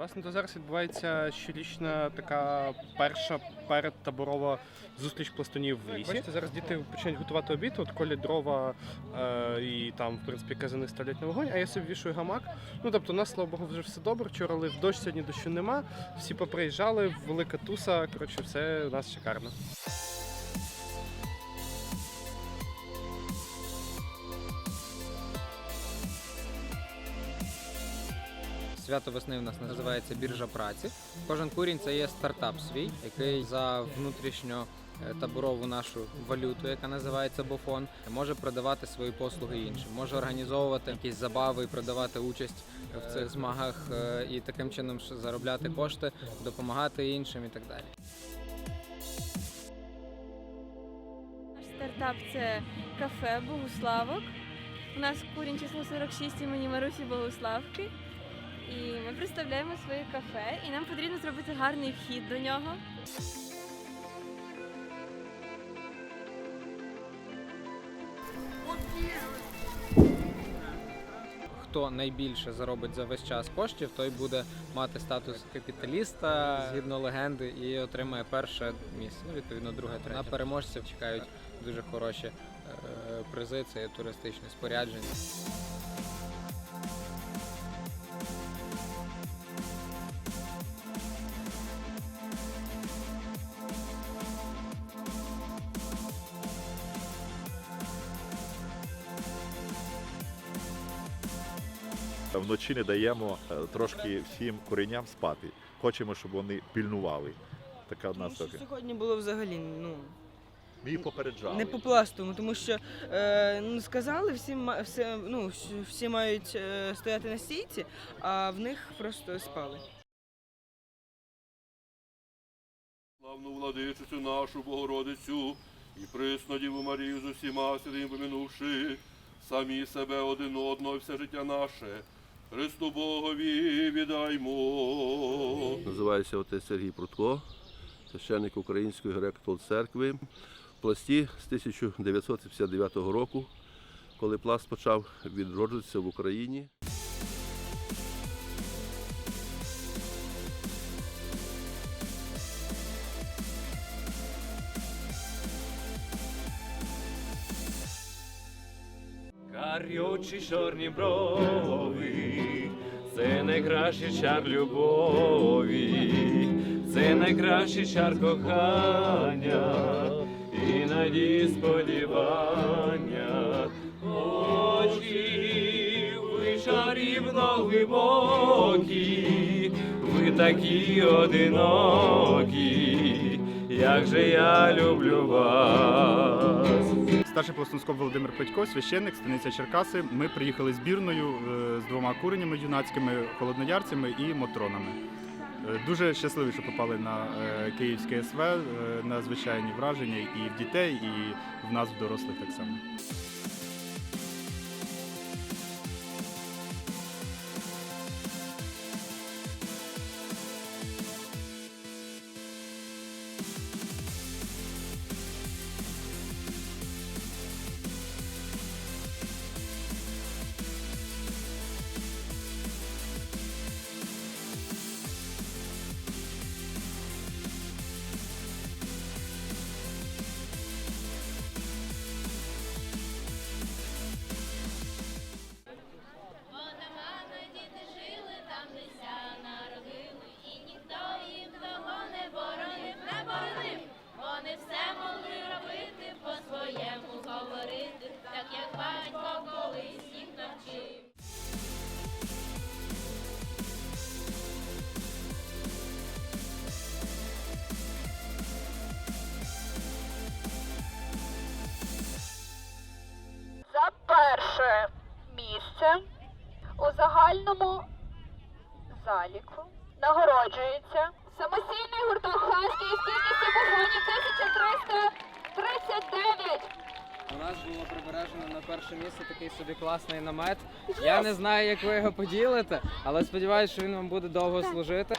Власне, то зараз відбувається щорічна така перша передтаборова зустріч пластунів в лісі. Бачите, зараз діти починають готувати обід, от колять дрова е, і там, в принципі, казани ставлять на вогонь, а я собі вішую гамак. Ну тобто, у нас, слава Богу, вже все добре. Вчора лив дощ, сьогодні дощу нема. Всі поприїжджали, велика туса. Коротше, все у нас шикарно. Свято весни у нас називається біржа праці. Кожен курінь це є стартап свій, який за внутрішньо е, таборову нашу валюту, яка називається бофон, може продавати свої послуги іншим, може організовувати якісь забави і продавати участь в цих змагах е, і таким чином заробляти кошти, допомагати іншим і так далі. Наш стартап це кафе Богуславок. У нас курінь число 46 імені Марусі Богуславки. І ми представляємо своє кафе, і нам потрібно зробити гарний вхід до нього. Хто найбільше заробить за весь час коштів, той буде мати статус капіталіста згідно легенди і отримає перше місце. Ну, відповідно, друге, третє. На переможців чекають дуже хороші е, призи. Це туристичне спорядження. Вночі не даємо е, трошки всім кореням спати. Хочемо, щоб вони пільнували. Така одна що сьогодні було взагалі ну, Ми їх попереджали. не по пластому, тому що е, ну, сказали, всі, ма- все, ну, всі- всі мають е, стояти на стійці, а в них просто спали. Славну владичицю нашу Богородицю і присну Діву Марію з усіма святим помінувши, самі себе один одного все життя наше. Христу Богові віддаймо. Називаюся отець Сергій Прутко, священник Української греко-католицької церкви. Пласті з 1959 року, коли пласт почав відроджуватися в Україні. Карі очі, чорні брови, це найкращий чар любові, це найкращий чар кохання і надії сподівання. Очі ви чарівно глибокі, ви такі одинокі, як же я люблю вас. Старший пластунскоп Володимир Петько, священник, станиця Черкаси. Ми приїхали збірною е, з двома куренями юнацькими, холодноярцями і мотронами. Е, Дуже щасливі, що попали на е, київське СВ, на звичайні враження і в дітей, і в нас, в дорослих так само. Місце у загальному заліку нагороджується самостійний гурток Хаски із кількістю бufонів 1339. У нас було прибережено на перше місце такий собі класний намет. Я не знаю, як ви його поділите, але сподіваюся, що він вам буде довго служити.